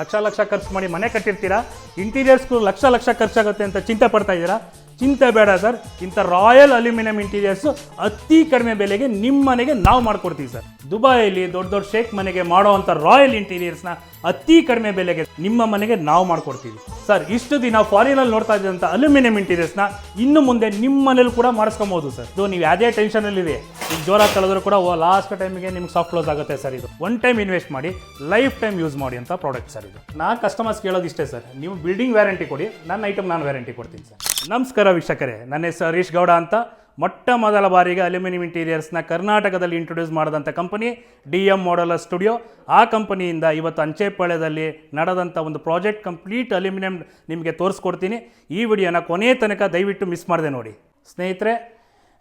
ಲಕ್ಷ ಲಕ್ಷ ಖರ್ಚು ಮಾಡಿ ಮನೆ ಕಟ್ಟಿರ್ತೀರಾ? ಇಂಟೀರಿಯರ್ಸ್ಗೂ ಲಕ್ಷ ಲಕ್ಷ ಖರ್ಚಾಗುತ್ತೆ ಅಂತ ಚಿಂತೆ ಪಡ್ತಾ ಇದ್ದೀರಾ? ಚಿಂತೆ ಬೇಡ ಸರ್ ಇಂಥ ರಾಯಲ್ ಅಲ್ಯೂಮಿನಿಯಂ ಇಂಟೀರಿಯರ್ಸು ಅತಿ ಕಡಿಮೆ ಬೆಲೆಗೆ ನಿಮ್ಮ ಮನೆಗೆ ನಾವು ಮಾಡ್ಕೊಡ್ತೀವಿ ಸರ್ ದುಬೈಯಲ್ಲಿ ದೊಡ್ಡ ದೊಡ್ಡ ಶೇಖ್ ಮನೆಗೆ ಮಾಡುವಂಥ ರಾಯಲ್ ಇಂಟೀರಿಯರ್ಸ್ನ ಅತಿ ಕಡಿಮೆ ಬೆಲೆಗೆ ನಿಮ್ಮ ಮನೆಗೆ ನಾವು ಮಾಡ್ಕೊಡ್ತೀವಿ. ಸರ್, ಇಷ್ಟು ದಿನ ಫಾರಿನಲ್ಲಿ ನೋಡ್ತಾ ಇದ್ದಂತ ಅಲ್ಯೂಮಿನಿಯಂ ಇಂಟೀರಿಯರ್ಸ್ನ ಇನ್ನು ಮುಂದೆ ನಿಮ್ಮ ಮನೇಲಿ ಕೂಡ ಮಾಡಿಸ್ಕೊಬೋದು ಸರ್. ಇದು ನೀವು ಯಾವುದೇ ಟೆನ್ಷನಲ್ಲಿದೆ, ಈಗ ಜೋರಾಗಿ ಕಳೆದ್ರು ಕೂಡ ಲಾಸ್ಟ್ ಟೈಮಿಗೆ ನಿಮ್ಗೆ ಸಾಫ್ಟ್ ಕ್ಲೋಸ್ ಆಗುತ್ತೆ ಸರ್ ಇದು. ಒನ್ ಟೈಮ್ ಇನ್ವೆಸ್ಟ್ ಮಾಡಿ ಲೈಫ್ ಟೈಮ್ ಯೂಸ್ ಮಾಡಿ ಅಂತ ಪ್ರಾಡಕ್ಟ್ ಸರ್ ಇದು. ನಾ ಕಸ್ಟಮರ್ಸ್ ಕೇಳೋದು ಇಷ್ಟೇ ಸರ್. ನೀವು ಬಿಲ್ಡಿಂಗ್ ವ್ಯಾರಂಟಿ ಕೊಡಿ, ನನ್ನ ಐಟಮ್ ನಾನು ವ್ಯಾರಂಟಿ ಕೊಡ್ತೀನಿ ಸರ್. ನಮಸ್ಕಾರ ವೀಕ್ಷಕರೇ, ನನ್ನ ಹೆಸರು ಹರೀಶ್ ಗೌಡ ಅಂತ. ಮೊಟ್ಟ ಮೊದಲ ಬಾರಿಗೆ ಅಲ್ಯೂಮಿನಿಯಂ ಇಂಟೀರಿಯರ್ಸ್ನ ಕರ್ನಾಟಕದಲ್ಲಿ ಇಂಟ್ರೊಡ್ಯೂಸ್ ಮಾಡಿದಂಥ company D M modular studio ಆ ಕಂಪನಿಯಿಂದ ಇವತ್ತು ಅಂಚೆಪಾಳ್ಯದಲ್ಲಿ ನಡೆದಂಥ ಒಂದು ಪ್ರಾಜೆಕ್ಟ್ ಕಂಪ್ಲೀಟ್ ಅಲ್ಯೂಮಿನಿಯಂ ನಿಮಗೆ ತೋರಿಸ್ಕೊಡ್ತೀನಿ. ಈ ವಿಡಿಯೋನ ಕೊನೆಯ ತನಕ ದಯವಿಟ್ಟು ಮಿಸ್ ಮಾಡಿದೆ ನೋಡಿ. ಸ್ನೇಹಿತರೆ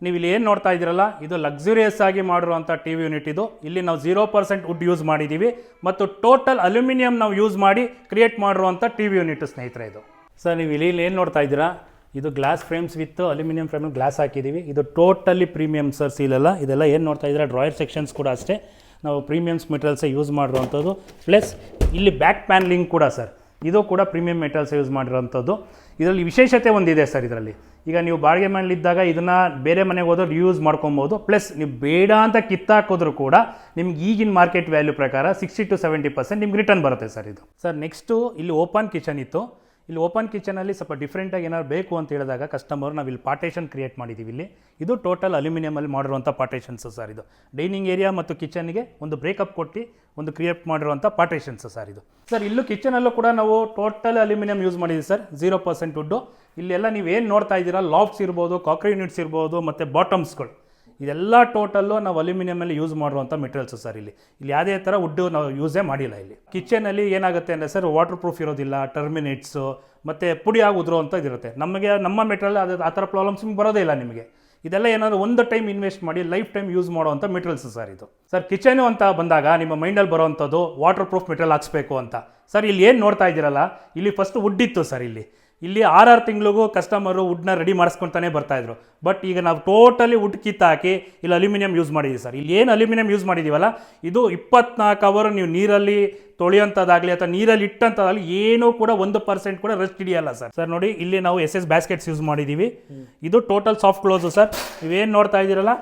ನೀವು ಇಲ್ಲಿ ಏನು ನೋಡ್ತಾ ಇದ್ದೀರಲ್ಲ, ಇದು ಲಕ್ಸುರಿಯಸ್ ಆಗಿ ಮಾಡಿರುವಂಥ ಟಿ ವಿ ಯೂನಿಟ್ ಇದು. ಇಲ್ಲಿ ನಾವು ಜೀರೋ ಪರ್ಸೆಂಟ್ ವುಡ್ ಯೂಸ್ ಮಾಡಿದ್ದೀವಿ ಮತ್ತು ಟೋಟಲ್ ಅಲ್ಯೂಮಿನಿಯಂ ನಾವು ಯೂಸ್ ಮಾಡಿ ಕ್ರಿಯೇಟ್ ಮಾಡಿರುವಂಥ ಟಿ ವಿ ಯೂನಿಟ್ ಸ್ನೇಹಿತರೆ ಇದು. ಸರ್ ನೀವು ಇಲ್ಲಿ ಏನು ನೋಡ್ತಾ ಇದ್ದೀರಾ? ಇದು glass frames with aluminium frame glass ಹಾಕಿದ್ದೀವಿ ಇದು ಟೋಟಲಿ ಪ್ರೀಮಿಯಮ್ ಸರ್ ಸೀಲೆಲ್ಲ ಇದೆಲ್ಲ ಏನು ನೋಡ್ತಾ ಇದ್ದೀರಾ? ಡ್ರಾಯರ್ ಸೆಕ್ಷನ್ಸ್ ಕೂಡ ಅಷ್ಟೇ. ನಾವು ಪ್ರೀಮಿಯಮ್ಸ್ ಮೆಟೀರಿಯಲ್ಸೇ ಯೂಸ್ ಮಾಡಿರುವಂಥದ್ದು. ಪ್ಲಸ್ ಇಲ್ಲಿ ಬ್ಯಾಕ್ ಪ್ಯಾನ್ಲಿಂಗ್ ಕೂಡ ಸರ್ ಇದು ಕೂಡ ಪ್ರೀಮಿಯಂ ಮೆಟಲ್ಸ್ ಯೂಸ್ ಮಾಡಿರೋಂಥದ್ದು ಇದರಲ್ಲಿ ವಿಶೇಷತೆ ಒಂದಿದೆ ಸರ್ ಇದರಲ್ಲಿ. ಈಗ ನೀವು ಬಾಡಿಗೆ ಮನೇಲಿದ್ದಾಗ ಇದನ್ನು ಬೇರೆ ಮನೆಗೆ ಹೋದ್ರೆ ಯೂಸ್ ಮಾಡ್ಕೊಬೋದು. ಪ್ಲಸ್ ನೀವು ಬೇಡ ಅಂತ ಕಿತ್ತಾಕಿದ್ರು ಕೂಡ ನಿಮ್ಗೆ ಈಗಿನ ಮಾರ್ಕೆಟ್ ವ್ಯಾಲ್ಯೂ ಪ್ರಕಾರ ಸಿಕ್ಸ್ಟಿ ಟು ಸೆವೆಂಟಿ ಪರ್ಸೆಂಟ್ ನಿಮ್ಗೆ ರಿಟರ್ನ್ ಬರುತ್ತೆ ಸರ್ ಇದು. ಸರ್ ನೆಕ್ಸ್ಟು ಇಲ್ಲಿ ಓಪನ್ ಕಿಚನ್ ಇತ್ತು. ಇಲ್ಲಿ ಓಪನ್ ಕಿಚನಲ್ಲಿ ಸ್ವಲ್ಪ ಡಿಫ್ರೆಂಟಾಗಿ ಏನಾದ್ರು ಬೇಕು ಅಂತ ಹೇಳಿದಾಗ ಕಸ್ಟಮರ್ ನಾವು ಇಲ್ಲಿ ಪಾರ್ಟೇಷನ್ ಕ್ರಿಯೇಟ್ ಮಾಡಿದ್ದೀವಿ ಇಲ್ಲಿ. ಇದು ಟೋಟಲ್ ಅಲ್ಯೂಮಿನಿಯಮಲ್ಲಿ ಮಾಡಿರುವಂಥ ಪಾರ್ಟೇಷನ್ಸು ಸರ್ ಇದು. ಡೈನಿಂಗ್ ಏರಿಯಾ ಮತ್ತು ಕಿಚನ್ಗೆ ಒಂದು ಬ್ರೇಕಪ್ ಕೊಟ್ಟು ಒಂದು ಕ್ರಿಯೇಟ್ ಮಾಡಿರುವಂಥ ಪಾರ್ಟೇಷನ್ಸು ಸರ್ ಇದು. ಸರ್ ಇಲ್ಲೂ ಕಿಚನಲ್ಲೂ ಕೂಡ ನಾವು ಟೋಟಲ್ ಅಲ್ಯೂಮಿನಿಯಂ ಯೂಸ್ ಮಾಡಿದ್ದೀವಿ ಸರ್ ಜೀರೋ ಪರ್ಸೆಂಟ್ ವುಡ್ಡು ಇಲ್ಲೆಲ್ಲ ಏನು ನೋಡ್ತಾ ಇದ್ದೀರಾ? ಲಾಫ್ಟ್ಸ್ ಇರ್ಬೋದು ಕಾಕ್ರಿ ಯೂನಿಟ್ಸ್ ಇರ್ಬೋದು, ಮತ್ತು ಬಾಟಮ್ಸ್ಗಳು ಇದೆಲ್ಲ ಟೋಟಲ್ಲು ನಾವು ಅಲ್ಯೂಮಿನಿಯಮಲ್ಲಿ ಯೂಸ್ ಮಾಡುವಂಥ ಮೆಟೀರಿಯಲ್ಸು ಸರ್ ಇಲ್ಲಿ. ಇಲ್ಲಿ ಯಾವುದೇ ಥರ ವುಡ್ಡು ನಾವು ಯೂಸೇ ಮಾಡಿಲ್ಲ ಇಲ್ಲಿ. ಕಿಚನಲ್ಲಿ ಏನಾಗುತ್ತೆ ಅಂದರೆ ಸರ್ ವಾಟರ್ ಪ್ರೂಫ್ ಇರೋದಿಲ್ಲ ಟರ್ಮಿನೇಟ್ಸು ಮತ್ತು ಪುಡಿ ಆಗುದ್ರು ಅಂತ ಇದಿರುತ್ತೆ. ನಮಗೆ ನಮ್ಮ ಮೆಟೀರಿಯಲ್ ಅದು ಆ ಥರ ಪ್ರಾಬ್ಲಮ್ಸ್ ಬರೋದೇ ಇಲ್ಲ ನಿಮಗೆ. ಇದೆಲ್ಲ ಏನಾದರೂ ಒಂದು ಟೈಮ್ ಇನ್ವೆಸ್ಟ್ ಮಾಡಿ ಲೈಫ್ ಟೈಮ್ ಯೂಸ್ ಮಾಡುವಂಥ ಮೆಟೀರಿಯಲ್ಸ್ ಸರ್ ಇದು. ಸರ್ ಕಿಚನು ಅಂತ ಬಂದಾಗ ನಿಮ್ಮ ಮೈಂಡಲ್ಲಿ ಬರೋವಂಥದ್ದು ವಾಟರ್ ಪ್ರೂಫ್ ಮೆಟೀರಿಯಲ್ ಹಾಕ್ಸ್ಬೇಕು ಅಂತ. ಸರ್ ಇಲ್ಲಿ ಏನು ನೋಡ್ತಾ ಇದ್ದೀರಲ್ಲ, ಇಲ್ಲಿ ಫಸ್ಟ್ ವುಡ್ ಇತ್ತು ಸರ್ ಇಲ್ಲಿ. ಇಲ್ಲಿ ಆರಾರು ತಿಂಗಳಿಗೂ ಕಸ್ಟಮರು ವುಡ್ನ ರೆಡಿ ಮಾಡಿಸ್ಕೊತಾನೆ ಬರ್ತಾಯಿದ್ರು ಬಟ್ ಈಗ ನಾವು ಟೋಟಲಿ ವುಡ್ ಕಿತ್ತಾಕಿ ಇಲ್ಲಿ ಅಲ್ಯೂಮಿನಿಯಂ ಯೂಸ್ ಮಾಡಿದ್ದೀವಿ ಸರ್ ಇಲ್ಲಿ ಏನು ಅಲ್ಯೂಮಿನಿಯಂ ಯೂಸ್ ಮಾಡಿದ್ದೀವಲ್ಲ ಇದು ಇಪ್ಪತ್ನಾಲ್ಕು ಅವರು ನೀವು ನೀರಲ್ಲಿ ತೊಳೆಯೋಂಥದ್ದಾಗಲಿ ಅಥವಾ ನೀರಲ್ಲಿ ಇಟ್ಟಂಥದ್ದಾಗಲಿ ಏನೂ ಕೂಡ ಒಂದು ಪರ್ಸೆಂಟ್ ಕೂಡ ರೆಸ್ಟ್ ಹಿಡಿಯಲ್ಲ ಸರ್ ಸರ್ ನೋಡಿ, ಇಲ್ಲಿ ನಾವು ಎಸ್ ಎಸ್ ಬ್ಯಾಸ್ಕೆಟ್ಸ್ ಯೂಸ್ ಮಾಡಿದ್ದೀವಿ ಇದು ಟೋಟಲ್ ಸಾಫ್ಟ್ ಕ್ಲೋಸು ಸರ್ ನೀವೇನು ನೋಡ್ತಾ ಇದ್ದೀರಲ್ಲ,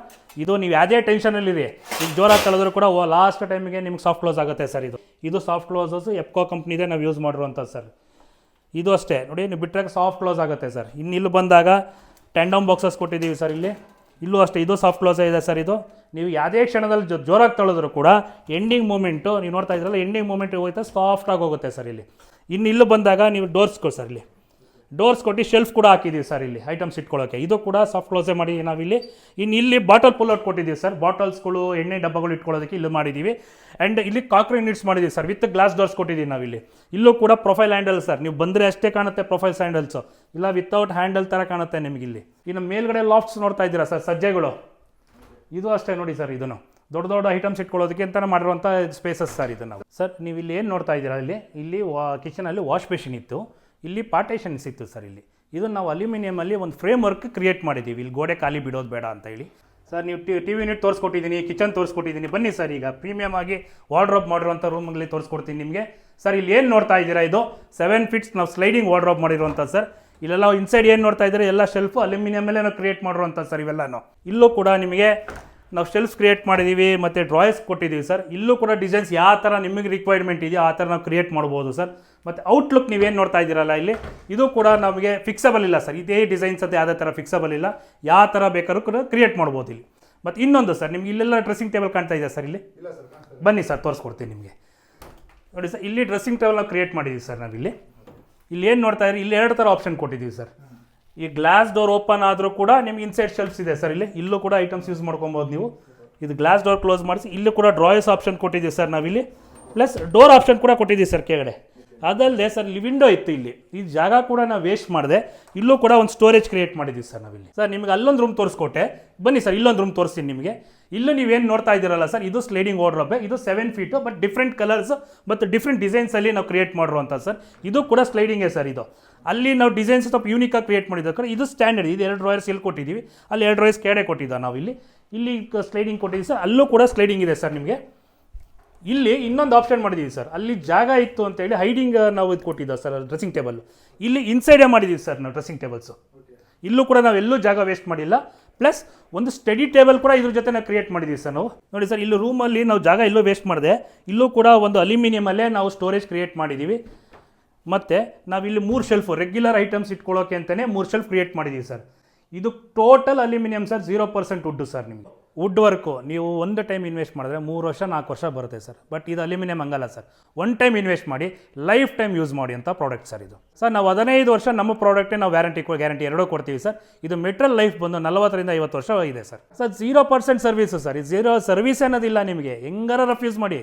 ಇದು ನೀವು ಯಾವುದೇ ಟೆನ್ಷನಲ್ಲಿರಿ ಈಗ ಜೋರಾಗಿ ಕಳೆದ್ರು ಕೂಡ ಲಾಸ್ಟ್ ಟೈಮಿಗೆ ನಿಮ್ಗೆ ಸಾಫ್ಟ್ ಕ್ಲೋಸ್ ಆಗುತ್ತೆ ಸರ್ ಇದು. ಇದು ಸಾಫ್ಟ್ ಕ್ಲೋಸಸ್ ಎಪ್ಕೋ ಕಂಪ್ನಿದೆ ನಾವು ಯೂಸ್ ಮಾಡಿರುವಂಥದ್ದು ಸರ್ ಇದು ಅಷ್ಟೇ. ನೋಡಿ ನೀವು ಬಿಟ್ಟರೆ ಸಾಫ್ಟ್ ಕ್ಲೋಸ್ ಆಗುತ್ತೆ ಸರ್. ಇನ್ನು ಇಲ್ಲಿ ಬಂದಾಗ ಟೆಂಡಮ್ ಬಾಕ್ಸಸ್ ಕೊಟ್ಟಿದ್ದೀವಿ ಸರ್ ಇಲ್ಲಿ. ಇಲ್ಲೂ ಅಷ್ಟೇ, ಇದು ಸಾಫ್ಟ್ ಕ್ಲೋಸ್ ಇದೆ ಸರ್ ಇದು. ನೀವು ಯಾವುದೇ ಕ್ಷಣದಲ್ಲಿ ಜೊ ಜೋರಾಗಿ ತೊಳೆದ್ರು ಕೂಡ ಎಂಡಿಂಗ್ ಮೂಮೆಂಟು ನೀವು ನೋಡ್ತಾ ಇದ್ರಲ್ಲ ಎಂಡಿಂಗ್ ಮೂಮೆಂಟ್ ಹೋಗುತ್ತೆ ಸಾಫ್ಟಾಗಿ ಹೋಗುತ್ತೆ ಸರ್ ಇಲ್ಲಿ. ಇನ್ನು ಇಲ್ಲೂ ಬಂದಾಗ ನೀವು ಡೋರ್ಸ್ಗಳು ಸರ್ ಇಲ್ಲಿ. ಡೋರ್ಸ್ ಕೊಟ್ಟು ಶೆಲ್ಫ್ ಕೂಡ ಹಾಕಿದ್ದೀವಿ ಸರ್ ಇಲ್ಲಿ ಐಟಮ್ಸ್ ಇಟ್ಕೊಳ್ಳೋಕೆ ಇದು ಕೂಡ ಸಾಫ್ಟ್ ಕ್ಲೋಸೇ ಮಾಡಿ ನಾವಿಲ್ಲಿ ಇನ್ನು ಇಲ್ಲಿ ಬಾಟಲ್ ಪುಲ್ ಔಟ್ ಕೊಟ್ಟಿದ್ದೀವಿ ಸರ್ ಬಾಟಲ್ಸ್ಗಳು ಎಣ್ಣೆ ಡಬ್ಬಗಳು ಇಟ್ಕೊಳ್ಳೋದಕ್ಕೆ ಇಲ್ಲಿ ಮಾಡಿದ್ದೀವಿ ಆ್ಯಂಡ್ ಇಲ್ಲಿ ಕಾಕ್ರಿ ನೀಡ್ಸ್ ಮಾಡಿದ್ದೀವಿ ಸರ್ ವಿತ್ ಗ್ಲಾಸ್ ಡೋರ್ಸ್ ಕೊಟ್ಟಿದ್ದೀವಿ ನಾವಿಲ್ಲಿ. ಇಲ್ಲೂ ಕೂಡ ಪ್ರೊಫೈಲ್ ಹ್ಯಾಂಡಲ್ ಸರ್ ನೀವು ಬಂದರೆ ಅಷ್ಟೇ ಕಾಣುತ್ತೆ ಪ್ರೊಫೈಲ್ ಹ್ಯಾಂಡಲ್ಸು ಇಲ್ಲ ವಿತೌಟ್ ಹ್ಯಾಂಡಲ್ ಥರ ಕಾಣುತ್ತೆ ನಿಮಗೆ ಇಲ್ಲಿ. ಇನ್ನು ಮೇಲ್ಗಡೆ ಲಾಫ್ಟ್ಸ್ ನೋಡ್ತಾ ಇದ್ದೀರಾ ಸರ್ ಸಜ್ಜೆಗಳು. ಇದು ಅಷ್ಟೇ ನೋಡಿ ಸರ್ ಇದನ್ನು. ದೊಡ್ಡ ದೊಡ್ಡ ಐಟಮ್ಸ್ ಇಟ್ಕೊಳ್ಳೋದಕ್ಕೆ ಅಂತ ಮಾಡಿರುವಂಥ ಸ್ಪೇಸಸ್ ಸರ್ ಇದನ್ನು ಸರ್ ನೀವು ಇಲ್ಲಿ ಏನು ನೋಡ್ತಾ ಇದ್ದೀರಾ ಇಲ್ಲಿ? ಇಲ್ಲಿ ವಾ ಕಿಚನಲ್ಲಿ ವಾಶ್ ಬೇಸಿನ್ ಇತ್ತು. ಇಲ್ಲಿ ಪಾರ್ಟೇಷನ್ಸ್ ಇತ್ತು ಸರ್ ಇಲ್ಲಿ. ಇದು ನಾವು ಅಲ್ಯೂಮಿನಿಯಮಲ್ಲಿ ಒಂದು ಫ್ರೇಮ್ ವರ್ಕ್ ಕ್ರಿಯೇಟ್ ಮಾಡಿದ್ದೀವಿ ಇಲ್ಲಿ ಗೋಡೆ ಖಾಲಿ ಬಿಡೋದು ಬೇಡ ಅಂತ ಹೇಳಿ. ಸರ್ ನೀವು ಟಿ ಟಿ ವಿ ಯೂನಿಟ್ ತೋರಿಸ್ಕೊಟ್ಟಿದ್ದೀನಿ ಕಿಚನ್ ತೋರಿಸ್ಕೊಟ್ಟಿದ್ದೀನಿ. ಬನ್ನಿ ಸರ್ ಈಗ. ಪ್ರೀಮಿಯಮ್ ಆಗಿ ವಾರ್ಡ್ರೋಬ್ ಮಾಡಿರುವಂಥ ರೂಮಲ್ಲಿ ತೋರಿಸ್ಕೊಡ್ತೀನಿ ನಿಮಗೆ. ಸರ್ ಇಲ್ಲಿ ಏನು ನೋಡ್ತಾ ಇದ್ದೀರಾ ಇದು? ಸೆವೆನ್ ಫೀಟ್ಸ್ ನಾವು ಸ್ಲೈಡಿಂಗ್ ವಾರ್ಡ್ರೋಬ್ ಮಾಡಿರುವಂಥ ಸರ್ ಇಲ್ಲೆಲ್ಲ ಇನ್ಸೈಡ್ ಏನು ನೋಡ್ತಾ ಇದ್ದಾರೆ? ಎಲ್ಲ ಶೆಲ್ಫು ಅಲ್ಯೂಮಿನಿಯಂ ಮೇಲೆ ನಾವು ಕ್ರಿಯೇಟ್ ಮಾಡಿರುವಂಥ ಸರ್ ಇವೆಲ್ಲನೂ. ಇಲ್ಲೂ ಕೂಡ ನಿಮಗೆ ನಾವು ಶೆಲ್ಫ್ಸ್ ಕ್ರಿಯೇಟ್ ಮಾಡಿದ್ದೀವಿ ಮತ್ತು ಡ್ರಾಯರ್ಸ್ ಕೊಟ್ಟಿದ್ದೀವಿ ಸರ್ ಇಲ್ಲೂ ಕೂಡ ಡಿಸೈನ್ಸ್ ಯಾವ ಥರ ನಿಮಗೆ ರಿಕ್ವೈರ್ಮೆಂಟ್ ಇದೆಯೋ ಆ ಥರ ನಾವು ಕ್ರಿಯೇಟ್ ಮಾಡ್ಬೋದು ಸರ್ ಮತ್ತು ಔಟ್ಲುಕ್ ನೀವೇನು ನೋಡ್ತಾ ಇದ್ದೀರಲ್ಲ ಇಲ್ಲಿ? ಇದು ಕೂಡ ನಮಗೆ ಫಿಕ್ಸಬಲ್ ಇಲ್ಲ ಸರ್ ಇದೇ ಡಿಸೈನ್ಸ್ ಅದೇ ಯಾವುದೇ ಥರ ಫಿಕ್ಸಬಲ್ ಇಲ್ಲ. ಯಾವ ಥರ ಬೇಕಾದ್ರೂ ಕೂಡ ಕ್ರಿಯೇಟ್ ಮಾಡ್ಬೋದು ಇಲ್ಲಿ. ಮತ್ತು ಇನ್ನೊಂದು ಸರ್ ನಿಮ್ಗೆ ಇಲ್ಲೆಲ್ಲ ಡ್ರೆಸ್ಸಿಂಗ್ ಟೇಬಲ್ ಕಾಣ್ತಾ ಇದೆ ಸರ್ ಇಲ್ಲಿ? ಬನ್ನಿ ಸರ್ ತೋರಿಸ್ಕೊಡ್ತೀನಿ ನಿಮಗೆ. ನೋಡಿ ಸರ್ ಇಲ್ಲಿ ಡ್ರೆಸ್ಸಿಂಗ್ ಟೇಬಲ್ ನಾವು ಕ್ರಿಯೇಟ್ ಮಾಡಿದ್ದೀವಿ ಸರ್ ನಾವಿಲ್ಲಿ. ಇಲ್ಲಿ ಏನು ನೋಡ್ತಾ ಇದ್ದೀರಿ? ಇಲ್ಲಿ ಎರಡು ಥರ ಆಪ್ಷನ್ ಕೊಟ್ಟಿದ್ದೀವಿ ಸರ್ ಈ ಗ್ಲಾಸ್ ಡೋರ್ ಓಪನ್ ಆದರೂ ಕೂಡ ನಿಮ್ಗೆ ಇನ್ಸೈಡ್ ಶೆಲ್ಫ್ಸ್ ಇದೆ ಸರ್ ಇಲ್ಲಿ. ಇಲ್ಲೂ ಕೂಡ ಐಟಮ್ಸ್ ಯೂಸ್ ಮಾಡ್ಕೊಬೋದು ನೀವು. ಇದು ಗ್ಲಾಸ್ ಡೋರ್ ಕ್ಲೋಸ್ ಮಾಡಿಸಿ. ಇಲ್ಲೂ ಕೂಡ ಡ್ರಾಯರ್ಸ್ ಆಪ್ಷನ್ ಕೊಟ್ಟಿದ್ದೀವಿ ಸರ್ ನಾವಿಲ್ಲಿ. ಪ್ಲಸ್ ಡೋರ್ ಆಪ್ಷನ್ ಕೂಡ ಕೊಟ್ಟಿದ್ದೀವಿ ಸರ್ ಕೆಳಗಡೆ. ಅದಲ್ಲದೆ ಸರ್ ಇಲ್ಲಿ ವಿಂಡೋ ಇತ್ತು ಇಲ್ಲಿ. ಈ ಜಾಗ ಕೂಡ ನಾವು ವೇಸ್ಟ್ ಮಾಡಿದೆ. ಇಲ್ಲೂ ಕೂಡ ಒಂದು ಸ್ಟೋರೇಜ್ ಕ್ರಿಯೇಟ್ ಮಾಡಿದ್ದೀವಿ ಸರ್ ನಾವಿಲ್ಲಿ. ಸರ್ ನಿಮಗೆ ಅಲ್ಲೊಂದು ರೂಮ್ ತೋರಿಸ್ಕೊಟ್ಟೆ. ಬನ್ನಿ ಸರ್, ಇಲ್ಲೊಂದು ರೂಮ್ ತೋರಿಸ್ತೀನಿ ನಿಮಗೆ. ಇಲ್ಲೂ ನೀವೇನು ನೋಡ್ತಾ ಇದ್ದೀರಲ್ಲ ಸರ್, ಇದು ಸ್ಲೈಡಿಂಗ್ ವಾರ್ಡ್ರೋಬೆ ಇದು seven feet but different colours ಮತ್ತು ಡಿಫ್ರೆಂಟ್ ಡಿಸೈನ್ಸಲ್ಲಿ ನಾವು ಕ್ರಿಯೇಟ್ ಮಾಡಿರುವಂಥ ಸರ್. ಇದು ಕೂಡ ಸ್ಲೈಡಿಂಗೇ ಸರ್ ಇದು. ಅಲ್ಲಿ ನಾವು ಡಿಸೈನ್ಸ್ ಸ್ವಲ್ಪ ಯೂನಿಕಾಗಿ ಕ್ರಿಯೇಟ್ ಮಾಡಿದ್ದಕ್ಕೆ ಇದು ಸ್ಟ್ಯಾಂಡರ್ಡ್ ಇದು ಎರಡು ಡ್ರಾಯರ್ಸ್ ಇಲ್ಲಿ ಕೊಟ್ಟಿದ್ದೀವಿ. ಅಲ್ಲಿ ಎರಡು ಡ್ರಾಯರ್ಸ್ ಕೆಡೆ ಕೊಟ್ಟಿದ್ದ ನಾವು ಇಲ್ಲಿ? ಇಲ್ಲಿ ಸ್ಲೈಡಿಂಗ್ ಕೊಟ್ಟಿದ್ದೀವಿ ಸರ್. ಅಲ್ಲೂ ಕೂಡ ಸ್ಲೈಡಿಂಗ್ ಇದೆ ಸರ್ ನಿಮಗೆ. ಇಲ್ಲಿ ಇನ್ನೊಂದು ಆಪ್ಷನ್ ಮಾಡಿದ್ದೀವಿ ಸರ್. ಅಲ್ಲಿ ಜಾಗ ಇತ್ತು ಅಂತೇಳಿ ಹೈಡಿಂಗ್ ನಾವು ಇದು ಕೊಟ್ಟಿದ್ದ ಸರ್ ಡ್ರೆಸ್ಸಿಂಗ್ ಟೇಬಲ್ ಇಲ್ಲಿ ಇನ್ಸೈಡೇ ಮಾಡಿದ್ದೀವಿ ಸರ್ ನಾವು ಡ್ರೆಸ್ಸಿಂಗ್ ಟೇಬಲ್ಸು ಇಲ್ಲೂ ಕೂಡ ನಾವು ಎಲ್ಲೂ ಜಾಗ ವೇಸ್ಟ್ ಮಾಡಿಲ್ಲ. ಪ್ಲಸ್ ಒಂದು ಸ್ಟಡಿ ಟೇಬಲ್ ಕೂಡ ಇದ್ರ ಜೊತೆ ನಾವು ಕ್ರಿಯೇಟ್ ಮಾಡಿದ್ದೀವಿ ಸರ್ ನಾವು. ನೋಡಿ ಸರ್, ಇಲ್ಲಿ ರೂಮಲ್ಲಿ ನಾವು ಜಾಗ ಎಲ್ಲೂ ವೇಸ್ಟ್ ಮಾಡಿದೆ. ಇಲ್ಲೂ ಕೂಡ ಒಂದು ಅಲ್ಯೂಮಿನಿಯಮಲ್ಲೇ ನಾವು ಸ್ಟೋರೇಜ್ ಕ್ರಿಯೇಟ್ ಮಾಡಿದ್ದೀವಿ. ಮತ್ತು ನಾವಿಲ್ಲಿ ಮೂರು ಶೆಲ್ಫು ರೆಗ್ಯುಲರ್ ಐಟಮ್ಸ್ ಇಟ್ಕೊಳ್ಳೋಕೆ ಅಂತಲೇ ಮೂರು ಶೆಲ್ಫ್ ಕ್ರಿಯೇಟ್ ಮಾಡಿದ್ದೀವಿ ಸರ್. ಇದು total aluminium sir zero percent wood sir ನಿಮ್ಮದು ವುಡ್ ವರ್ಕು ನೀವು ಒಂದು ಟೈಮ್ ಇನ್ವೆಸ್ಟ್ ಮಾಡಿದ್ರೆ ಮೂರು ವರ್ಷ, ನಾಲ್ಕು ವರ್ಷ ಬರುತ್ತೆ ಸರ್ ಬಟ್ ಇದು ಅಲ್ಯೂಮಿನಿಯಂ ಹಂಗಲ್ಲ ಸರ್ ಒನ್ ಟೈಮ್ ಇನ್ವೆಸ್ಟ್ ಮಾಡಿ ಲೈಫ್ ಟೈಮ್ ಯೂಸ್ ಮಾಡಿ ಅಂತ ಪ್ರಾಡಕ್ಟ್ ಸರ್ ಇದು. ಸರ್ ನಾವು ಹದಿನೈದು ವರ್ಷ ನಮ್ಮ ಪ್ರಾಡಕ್ಟೇ ನಾವು ವ್ಯಾರಂಟಿ ಗ್ಯಾರಂಟಿ ಎರಡೂ ಕೊಡ್ತೀವಿ ಸರ್ ಇದು ಮೆಟ್ರಲ್ ಲೈಫ್ ಬಂದು ನಲವತ್ತರಿಂದ ಐವತ್ತು ವರ್ಷ ಇದೆ sir sir zero percent service sir zero service ಅನ್ನೋದಿಲ್ಲ ನಿಮಗೆ. ಹೆಂಗಾರ ರಫ್ಯೂಸ್ ಮಾಡಿ.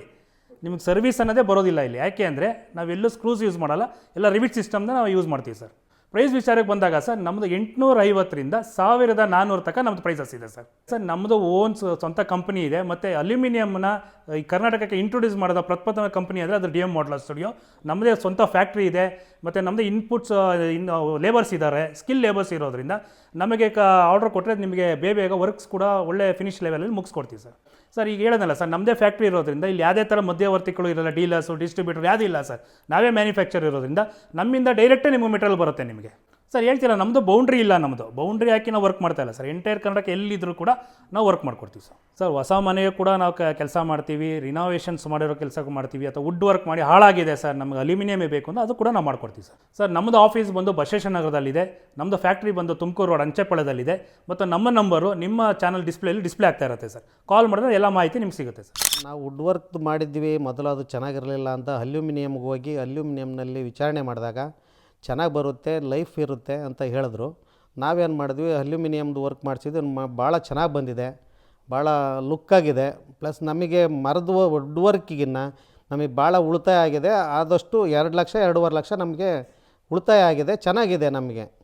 ನಿಮಗೆ ಸರ್ವಿಸ್ ಅನ್ನೋದೇ ಬರೋದಿಲ್ಲ ಇಲ್ಲಿ. ಯಾಕೆ ಅಂದರೆ ನಾವೆಲ್ಲೂ ಸ್ಕ್ರೂಸ್ ಯೂಸ್ ಮಾಡಲ್ಲ. ಎಲ್ಲ ರಿವಿಟ್ ಸಿಸ್ಟಮ್ನ ನಾವು ಯೂಸ್ ಮಾಡ್ತೀವಿ ಸರ್ ಪ್ರೈಸ್ ವಿಚಾರಕ್ಕೆ ಬಂದಾಗ ಸರ್ ನಮ್ಮದು ಎಂಟುನೂರ ಐವತ್ತರಿಂದ ಸಾವಿರದ ನಾನ್ನೂರು ತನಕ ನಮ್ಮದು ಪ್ರೈಸಸ್ ಇದೆ ಸರ್ ಸರ್ ನಮ್ಮದು ಓನ್ ಸ್ವಂತ ಕಂಪನಿ ಇದೆ. ಮತ್ತು ಅಲ್ಯೂಮಿನಿಯಂನ ಈ ಕರ್ನಾಟಕಕ್ಕೆ ಇಂಟ್ರೊಡ್ಯೂಸ್ ಮಾಡಿದ ಪ್ರಥಮ ಕಂಪನಿ ಅಂದರೆ ಅದು ಡಿ ಎಂ ಮಾಡಲ್ ಸ್ಟುಡಿಯೋ ನಮ್ಮದೇ ಸ್ವಂತ ಫ್ಯಾಕ್ಟ್ರಿ ಇದೆ. ಮತ್ತು ನಮ್ಮದೇ ಇನ್ಪುಟ್ಸ್ ಇನ್ನು ಲೇಬರ್ಸ್ ಇದ್ದಾರೆ. ಸ್ಕಿಲ್ ಲೇಬರ್ಸ್ ಇರೋದ್ರಿಂದ ನಮಗೆ ಕ ಆರ್ಡರ್ ಕೊಟ್ಟರೆ ನಿಮಗೆ ಬೇಗ ವರ್ಕ್ಸ್ ಕೂಡ ಒಳ್ಳೆ ಫಿನಿಶ್ ಲೆವೆಲಲ್ಲಿ ಮುಗಿಸ್ಕೊಡ್ತೀವಿ ಸರ್ ಸರ್, ಈಗ ಹೇಳೋದಲ್ಲ ಸರ್ ನಮ್ಮದೇ ಫ್ಯಾಕ್ಟ್ರಿ ಇರೋದ್ರಿಂದ ಇಲ್ಲಿ ಯಾವುದೇ ಥರ ಮಧ್ಯವರ್ತಿಗಳು ಇರಲ್ಲ ಡೀಲರ್ಸು ಡಿಸ್ಟ್ರಿಬ್ಯೂಟರ್ ಯಾವುದೂ ಇಲ್ಲ ಸರ್. ನಾವೇ ಮ್ಯಾನುಫ್ಯಾಕ್ಚರ್ ಇರೋದ್ರಿಂದ ನಮ್ಮಿಂದ ಡೈರೆಕ್ಟೇ ನಿಮಗೆ ಮೆಟೀರಿಯಲ್ ಬರುತ್ತೆ ನಿಮಗೆ. ಸರ್, ಹೇಳ್ತೀರಾ ನಮ್ಮದು ಬೌಂಡ್ರಿ ಇಲ್ಲ ನಮ್ಮದು ಬೌಂಡ್ರಿ ಹಾಕಿ ನಾವು ವರ್ಕ್ ಮಾಡ್ತಾ ಇಲ್ಲ? ಸರ್ ಎಂಟೈರ್ ಕನ್ನಡಕ್ಕೆ ಎಲ್ಲಿದ್ದರೂ ಕೂಡ ನಾವು ವರ್ಕ್ ಮಾಡ್ಕೊಡ್ತೀವಿ ಸರ್. ಸರ್, ಹೊಸ ಮನೆಯೂ ಕೂಡ ನಾವು ಕೆಲಸ ಮಾಡ್ತೀವಿ ರಿನೋವೇಷನ್ಸ್ ಮಾಡಿರೋ ಕೆಲಸ ಮಾಡ್ತೀವಿ, ಅಥವಾ ವುಡ್ ವರ್ಕ್ ಮಾಡಿ ಹಾಳಾಗಿದೆ ಸರ್, ನಮಗೆ ಅಲ್ಯೂಮಿನಿಯಮೇ ಬೇಕು ಅಂತ ಅದು ಕೂಡ ನಾವು ಮಾಡ್ಕೊಡ್ತೀವಿ ಸರ್. ಸರ್ ನಮ್ಮದು ಆಫೀಸ್ ಬಂದು ಬಸವೇಶ್ವರ ನಗರದಲ್ಲಿದೆ ನಮ್ಮದು ಫ್ಯಾಕ್ಟ್ರಿ ಬಂದು ತುಮಕೂರು ರೋಡ್ ಅಂಚೆಪಾಳ್ಯದಲ್ಲಿದೆ ಮತ್ತು ನಮ್ಮ ನಂಬರು ನಿಮ್ಮ ಚಾನಲ್ ಡಿಸ್ಪ್ಲೇಲಿ ಡಿಸ್ಪ್ಲೇ ಆಗ್ತಾ ಇರುತ್ತೆ ಸರ್. ಕಾಲ್ ಮಾಡಿದ್ರೆ ಎಲ್ಲ ಮಾಹಿತಿ ನಿಮ್ಗೆ ಸಿಗುತ್ತೆ ಸರ್. ನಾವು ವುಡ್ ವರ್ಕ್ ಮಾಡಿದ್ವಿ ಮೊದಲು ಅದು ಚೆನ್ನಾಗಿರಲಿಲ್ಲ ಅಂತ ಅಲ್ಯೂಮಿನಿಯಮ್ಗೆ ಹೋಗಿ ಅಲ್ಯೂಮಿನಿಯಮ್ನಲ್ಲಿ ವಿಚಾರಣೆ ಮಾಡಿದಾಗ ಚೆನ್ನಾಗಿ ಬರುತ್ತೆ ಲೈಫ್ ಇರುತ್ತೆ ಅಂತ ಹೇಳಿದ್ರು. ನಾವೇನು ಮಾಡಿದ್ವಿ, ಅಲ್ಯೂಮಿನಿಯಮ್ದು ವರ್ಕ್ ಮಾಡಿಸಿದ್ವಿ, ಮ ಭಾಳ ಚೆನ್ನಾಗಿ ಬಂದಿದೆ. ಭಾಳ ಲುಕ್ಕಾಗಿದೆ ಪ್ಲಸ್ ನಮಗೆ ಮರದ ವುಡ್ ವರ್ಕಿಗಿನ್ನ ನಮಗೆ ಭಾಳ ಉಳಿತಾಯ ಆಗಿದೆ. ಆದಷ್ಟು ಎರಡು ಲಕ್ಷ, ಎರಡೂವರೆ ಲಕ್ಷ ನಮಗೆ ಉಳಿತಾಯ ಆಗಿದೆ, ಚೆನ್ನಾಗಿದೆ ನಮಗೆ.